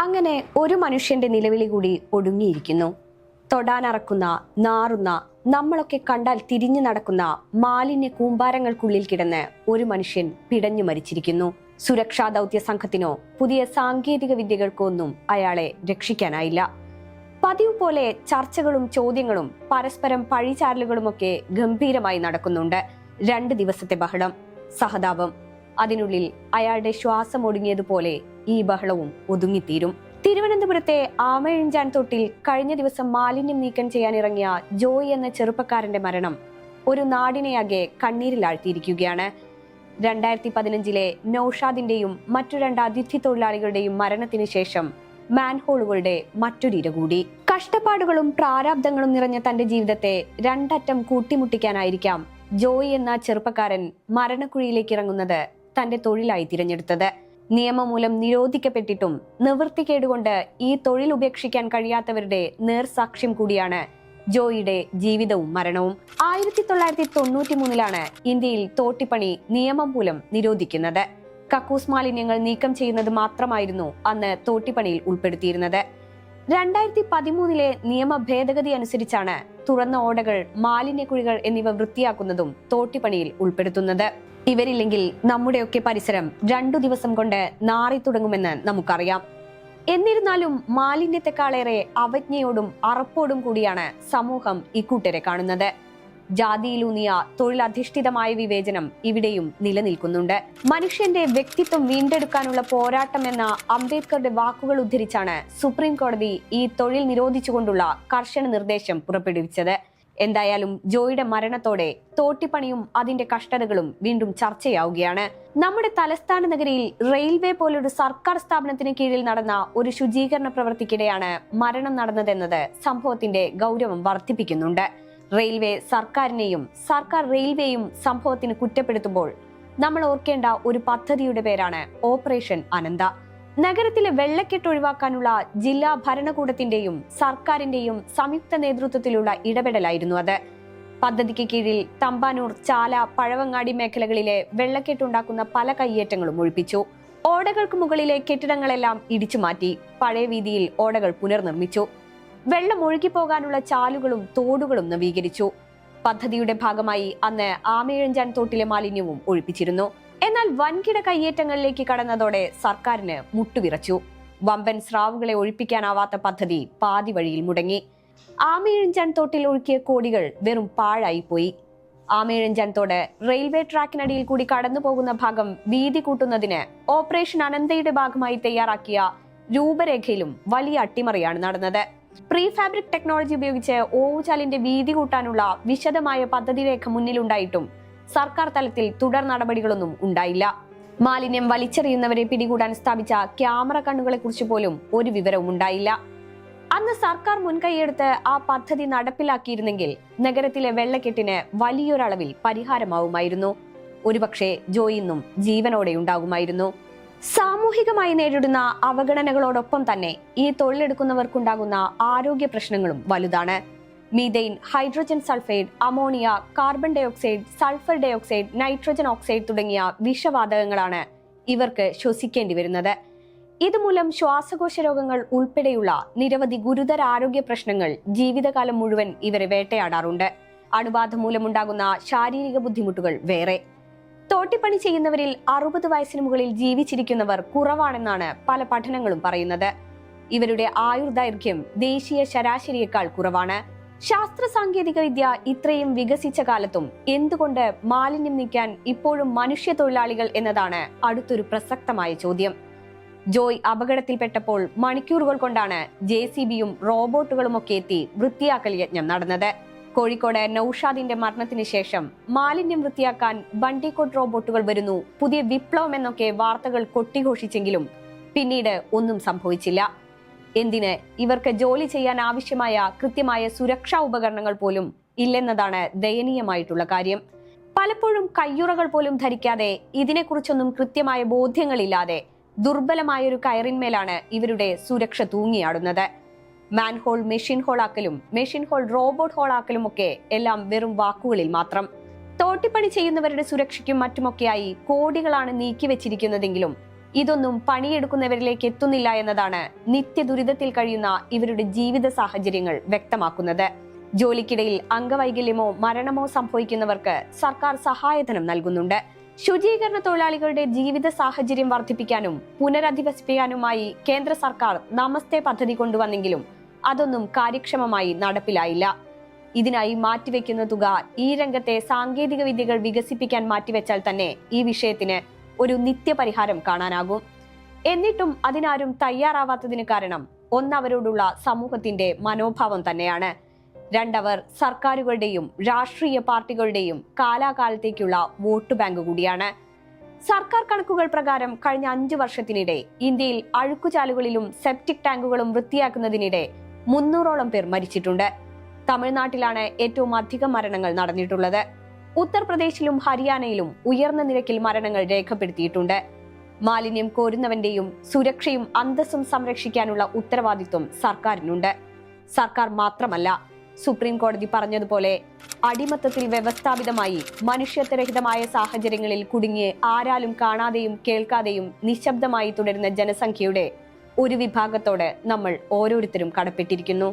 അങ്ങനെ ഒരു മനുഷ്യന്റെ നിലവിളി കൂടി ഒടുങ്ങിയിരിക്കുന്നു. തൊടാനറക്കുന്ന നാറുന്ന നമ്മളൊക്കെ കണ്ടാൽ തിരിഞ്ഞു നടക്കുന്ന മാലിന്യ കൂമ്പാരങ്ങൾക്കുള്ളിൽ കിടന്ന് ഒരു മനുഷ്യൻ പിടഞ്ഞു മരിച്ചിരിക്കുന്നു. സുരക്ഷാ ദൗത്യ സംഘത്തിനോ പുതിയ സാങ്കേതിക വിദ്യകൾക്കോ ഒന്നും അയാളെ രക്ഷിക്കാനായില്ല. പതിവ് പോലെ ചർച്ചകളും ചോദ്യങ്ങളും പരസ്പരം പഴിചാരലുകളുമൊക്കെ ഗംഭീരമായി നടക്കുന്നുണ്ട്. രണ്ട് ദിവസത്തെ ബഹളം. സഹതാപം. അതിനുള്ളിൽ അയാളുടെ ശ്വാസം ഒടുങ്ങിയതുപോലെ ഈ ബഹളവും ഒതുങ്ങിത്തീരും. തിരുവനന്തപുരത്തെ ആമയിഴഞ്ചാൻ തൊട്ടിൽ കഴിഞ്ഞ ദിവസം മാലിന്യം നീക്കം ചെയ്യാൻ ഇറങ്ങിയ ജോയ് എന്ന ചെറുപ്പക്കാരന്റെ മരണം ഒരു നാടിനെയാകെ കണ്ണീരിലാഴ്ത്തിയിരിക്കുകയാണ്. രണ്ടായിരത്തി പതിനഞ്ചിലെ നൌഷാദിന്റെയും മറ്റു രണ്ട് അതിഥി തൊഴിലാളികളുടെയും മരണത്തിന് ശേഷം മാൻഹോളുകളുടെ മറ്റൊരിര കൂടി. കഷ്ടപ്പാടുകളും പ്രാരാബ്ദങ്ങളും നിറഞ്ഞ തന്റെ ജീവിതത്തെ രണ്ടറ്റം കൂട്ടിമുട്ടിക്കാനായിരിക്കാം ജോയ് എന്ന ചെറുപ്പക്കാരൻ മരണക്കുഴിയിലേക്ക് ഇറങ്ങുന്നത് തന്റെ തൊഴിലായി തിരഞ്ഞെടുത്തത്. നിയമമൂലം നിരോധിക്കപ്പെട്ടിട്ടും നിവൃത്തിക്കേടുകൊണ്ട് ഈ തൊഴിൽ ഉപേക്ഷിക്കാൻ കഴിയാത്തവരുടെ നേർസാക്ഷ്യം കൂടിയാണ് ജോയിയുടെ ജീവിതവും മരണവും. ആയിരത്തി തൊള്ളായിരത്തി തൊണ്ണൂറ്റി മൂന്നിലാണ് ഇന്ത്യയിൽ തോട്ടിപ്പണി നിയമം മൂലം നിരോധിക്കുന്നത്. കക്കൂസ് മാലിന്യങ്ങൾ നീക്കം ചെയ്യുന്നത് മാത്രമായിരുന്നു അന്ന് തോട്ടിപ്പണിയിൽ ഉൾപ്പെടുത്തിയിരുന്നത്. രണ്ടായിരത്തി പതിമൂന്നിലെ നിയമ ഭേദഗതി അനുസരിച്ചാണ് തുറന്ന ഓടകൾ മാലിന്യക്കുഴികൾ എന്നിവ വൃത്തിയാക്കുന്നതും തോട്ടിപ്പണിയിൽ ഉൾപ്പെടുത്തുന്നത്. ഇവരില്ലെങ്കിൽ നമ്മുടെയൊക്കെ പരിസരം രണ്ടു ദിവസം കൊണ്ട് നാറി തുടങ്ങുമെന്ന് നമുക്കറിയാം. എന്നിരുന്നാലും മാലിന്യത്തെക്കാളേറെ അവജ്ഞയോടും അറപ്പോടും കൂടിയാണ് സമൂഹം ഇക്കൂട്ടരെ കാണുന്നത്. ജാതിയിലൂന്നിയ തൊഴിലധിഷ്ഠിതമായ വിവേചനം ഇവിടെയും നിലനിൽക്കുന്നുണ്ട്. മനുഷ്യന്റെ വ്യക്തിത്വം വീണ്ടെടുക്കാനുള്ള പോരാട്ടം എന്ന അംബേദ്കറുടെ വാക്കുകൾ ഉദ്ധരിച്ചാണ് സുപ്രീം കോടതി ഈ തൊഴിൽ നിരോധിച്ചുകൊണ്ടുള്ള കർശന നിർദ്ദേശം പുറപ്പെടുവിച്ചത്. എന്തായാലും ജോയിയുടെ മരണത്തോടെ തോട്ടിപ്പണിയും അതിന്റെ കഷ്ടതകളും വീണ്ടും ചർച്ചയാവുകയാണ്. നമ്മുടെ തലസ്ഥാന നഗരിയിൽ റെയിൽവേ പോലൊരു സർക്കാർ സ്ഥാപനത്തിന് കീഴിൽ നടന്ന ഒരു ശുചീകരണ പ്രവൃത്തിക്കിടെയാണ് മരണം നടന്നതെന്നത് സംഭവത്തിന്റെ ഗൗരവം വർദ്ധിപ്പിക്കുന്നുണ്ട്. റെയിൽവേ സർക്കാരിനെയും സർക്കാർ റെയിൽവേയും സംഭവത്തിന് കുറ്റപ്പെടുത്തുമ്പോൾ നമ്മൾ ഓർക്കേണ്ട ഒരു പദ്ധതിയുടെ പേരാണ് ഓപ്പറേഷൻ അനന്ത. നഗരത്തിലെ വെള്ളക്കെട്ട് ഒഴിവാക്കാനുള്ള ജില്ലാ ഭരണകൂടത്തിന്റെയും സർക്കാരിന്റെയും സംയുക്ത നേതൃത്വത്തിലുള്ള ഇടപെടലായിരുന്നു അത്. പദ്ധതിക്ക് കീഴിൽ തമ്പാനൂർ ചാല പഴവങ്ങാടി മേഖലകളിലെ വെള്ളക്കെട്ടുണ്ടാക്കുന്ന പല കയ്യേറ്റങ്ങളും ഒഴിപ്പിച്ചു. ഓടകൾക്ക് മുകളിലെ കെട്ടിടങ്ങളെല്ലാം ഇടിച്ചു മാറ്റി പഴയ വീതിയിൽ ഓടകൾ പുനർനിർമ്മിച്ചു. വെള്ളം ഒഴുകിപ്പോകാനുള്ള ചാലുകളും തോടുകളും നവീകരിച്ചു. പദ്ധതിയുടെ ഭാഗമായി അന്ന് ആമയിഴഞ്ചാൻ തോട്ടിലെ മാലിന്യവും ഒഴിപ്പിച്ചിരുന്നു. എന്നാൽ വൻകിട കയ്യേറ്റങ്ങളിലേക്ക് കടന്നതോടെ സർക്കാരിന് മുട്ടുവിറച്ചു. വമ്പൻ സ്രാവുകളെ ഒഴിപ്പിക്കാനാവാത്ത പദ്ധതി പാതി വഴിയിൽ മുടങ്ങി. ആമയിഴഞ്ചാൻ തോട്ടിൽ ഒഴുക്കിയ കോടികൾ വെറും പാഴായി പോയി ആമയിഴഞ്ചാൻ റെയിൽവേ ട്രാക്കിനടിയിൽ കൂടി കടന്നു പോകുന്ന ഭാഗം വീതി കൂട്ടുന്നതിന് ഓപ്പറേഷൻ അനന്തയുടെ ഭാഗമായി തയ്യാറാക്കിയ രൂപരേഖയിലും വലിയ അട്ടിമറിയാണ് നടന്നത്. പ്രീ ഫാബ്രിക് ടെക്നോളജി ഉപയോഗിച്ച് ഓവുചാലിന്റെ വീതി കൂട്ടാനുള്ള വിശദമായ പദ്ധതി രേഖ മുന്നിലുണ്ടായിട്ടും സർക്കാർ തലത്തിൽ തുടർ നടപടികളൊന്നും ഉണ്ടായില്ല. മാലിന്യം വലിച്ചെറിയുന്നവരെ പിടികൂടാൻ സ്ഥാപിച്ച ക്യാമറ കണ്ണുകളെ കുറിച്ച് പോലും ഒരു വിവരവും ഉണ്ടായില്ല. അന്ന് സർക്കാർ മുൻകൈയെടുത്ത് ആ പദ്ധതി നടപ്പിലാക്കിയിരുന്നെങ്കിൽ നഗരത്തിലെ വെള്ളക്കെട്ടിന് വലിയൊരളവിൽ പരിഹാരമാവുമായിരുന്നു. ഒരുപക്ഷെ ജോയിന്നും ജീവനോടെ ഉണ്ടാകുമായിരുന്നു. സാമൂഹികമായി നേരിടുന്ന അവഗണനകളോടൊപ്പം തന്നെ ഈ തൊഴിലെടുക്കുന്നവർക്കുണ്ടാകുന്ന ആരോഗ്യ പ്രശ്നങ്ങളും വലുതാണ്. Methane hydrogen sulphide ammonia carbon dioxide sulphur dioxide nitrogen oxide തുടങ്ങിയ വിഷവാതകങ്ങളാണ് ഇവർക്ക് ശ്വസിക്കേണ്ടി വരുന്നത് ഇതുമൂലം ശ്വാസകോശ രോഗങ്ങൾ ഉൾപ്പെടെയുള്ള നിരവധി ഗുരുതര ആരോഗ്യ പ്രശ്നങ്ങൾ ജീവിതകാലം മുഴുവൻ ഇവരെ വേട്ടയാടാറുണ്ട്. അണുബാധ മൂലമുണ്ടാകുന്ന ശാരീരിക ബുദ്ധിമുട്ടുകൾ വേറെ. തോട്ടിപ്പണി ചെയ്യുന്നവരിൽ അറുപത് വയസ്സിന് മുകളിൽ ജീവിച്ചിരിക്കുന്നവർ കുറവാണെന്നാണ് പല പഠനങ്ങളും പറയുന്നത്. ഇവരുടെ ആയുർദൈർഘ്യം ദേശീയ ശരാശരിയേക്കാൾ കുറവാണ്. ശാസ്ത്ര സാങ്കേതിക വിദ്യ ഇത്രയും വികസിച്ച കാലത്തും എന്തുകൊണ്ട് മാലിന്യം നീക്കാൻ ഇപ്പോഴും മനുഷ്യ തൊഴിലാളികൾ എന്നതാണ് അടുത്തൊരു പ്രസക്തമായ ചോദ്യം. ജോയ് അപകടത്തിൽപ്പെട്ടപ്പോൾ മണിക്കൂറുകൾ കൊണ്ടാണ് ജെ സി ബിയും റോബോട്ടുകളും ഒക്കെ എത്തി വൃത്തിയാക്കൽ യജ്ഞം നടന്നത്. കോഴിക്കോട് നൌഷാദിന്റെ മരണത്തിന് ശേഷം മാലിന്യം വൃത്തിയാക്കാൻ ബണ്ടിക്കോട്ട് റോബോട്ടുകൾ വരുന്നു. പുതിയ വിപ്ലവം എന്നൊക്കെ വാർത്തകൾ കൊട്ടിഘോഷിച്ചെങ്കിലും പിന്നീട് ഒന്നും സംഭവിച്ചില്ല. എന്തിന് ഇവർക്ക് ജോലി ചെയ്യാൻ ആവശ്യമായ കൃത്യമായ സുരക്ഷാ ഉപകരണങ്ങൾ പോലും ഇല്ലെന്നതാണ് ദയനീയമായിട്ടുള്ള കാര്യം. പലപ്പോഴും കയ്യുറകൾ പോലും ധരിക്കാതെ ഇതിനെക്കുറിച്ചൊന്നും കൃത്യമായ ബോധ്യങ്ങളില്ലാതെ ദുർബലമായൊരു കയറിന്മേലാണ് ഇവരുടെ സുരക്ഷ തൂങ്ങിയാടുന്നത്. മാൻഹോൾ മെഷീൻ ഹോളാക്കലും മെഷീൻ ഹോൾ റോബോട്ട് ഹോളാക്കലും ഒക്കെ എല്ലാം വെറും വാക്കുകളിൽ മാത്രം. തോട്ടിപ്പണി ചെയ്യുന്നവരുടെ സുരക്ഷയ്ക്കും മറ്റുമൊക്കെയായി കോടികളാണ് നീക്കിവെച്ചിരിക്കുന്നതെങ്കിലും ഇതൊന്നും പണിയെടുക്കുന്നവരിലേക്ക് എത്തുന്നില്ല എന്നതാണ് നിത്യ ദുരിതത്തിൽ കഴിയുന്ന ഇവരുടെ ജീവിത സാഹചര്യങ്ങൾ വ്യക്തമാക്കുന്നത്. ജോലിക്കിടയിൽ അംഗവൈകല്യമോ മരണമോ സംഭവിക്കുന്നവർക്ക് സർക്കാർ സഹായധനം നൽകുന്നുണ്ട്. ശുചീകരണ തൊഴിലാളികളുടെ ജീവിത സാഹചര്യം വർദ്ധിപ്പിക്കാനും പുനരധിവസിപ്പിക്കാനുമായി കേന്ദ്ര സർക്കാർ നമസ്തേ പദ്ധതി കൊണ്ടുവന്നെങ്കിലും അതൊന്നും കാര്യക്ഷമമായി നടപ്പിലായില്ല. ഇതിനായി മാറ്റിവെക്കുന്ന തുക ഈ രംഗത്തെ സാങ്കേതിക വിദ്യകൾ വികസിപ്പിക്കാൻ മാറ്റിവെച്ചാൽ തന്നെ ഈ വിഷയത്തിന് ഒരു നിത്യപരിഹാരം കാണാനാകും. എന്നിട്ടും അതിനാരും തയ്യാറാവാത്തതിന് കാരണം ഒന്നവരോടുള്ള സമൂഹത്തിന്റെ മനോഭാവം തന്നെയാണ്. രണ്ടവർ സർക്കാരുകളുടെയും രാഷ്ട്രീയ പാർട്ടികളുടെയും കാലാകാലത്തേക്കുള്ള വോട്ട് ബാങ്ക് കൂടിയാണ്. സർക്കാർ കണക്കുകൾ പ്രകാരം കഴിഞ്ഞ അഞ്ചു വർഷത്തിനിടെ ഇന്ത്യയിൽ അഴുക്കുചാലുകളിലും സെപ്റ്റിക് ടാങ്കുകളും വൃത്തിയാക്കുന്നതിനിടെ മുന്നൂറോളം പേർ മരിച്ചിട്ടുണ്ട്. തമിഴ്നാട്ടിലാണ് ഏറ്റവും അധികം മരണങ്ങൾ നടന്നിട്ടുള്ളത്. ഉത്തർപ്രദേശിലും ഹരിയാനയിലും ഉയർന്ന നിരക്കിൽ മരണങ്ങൾ രേഖപ്പെടുത്തിയിട്ടുണ്ട്. മാലിന്യം കോരുന്നവന്റെയും സുരക്ഷയും അന്തസ്സും സംരക്ഷിക്കാനുള്ള ഉത്തരവാദിത്വം സർക്കാരിനുണ്ട്. സർക്കാർ മാത്രമല്ല സുപ്രീം കോടതി പറഞ്ഞതുപോലെ അടിമത്തത്തിൽ വ്യവസ്ഥാപിതമായി മനുഷ്യത്വരഹിതമായ സാഹചര്യങ്ങളിൽ കുടുങ്ങി ആരാലും കാണാതെയും കേൾക്കാതെയും നിശബ്ദമായി തുടരുന്ന ജനസംഖ്യയുടെ ഒരു വിഭാഗത്തോട് നമ്മൾ ഓരോരുത്തരും കടപ്പെട്ടിരിക്കുന്നു.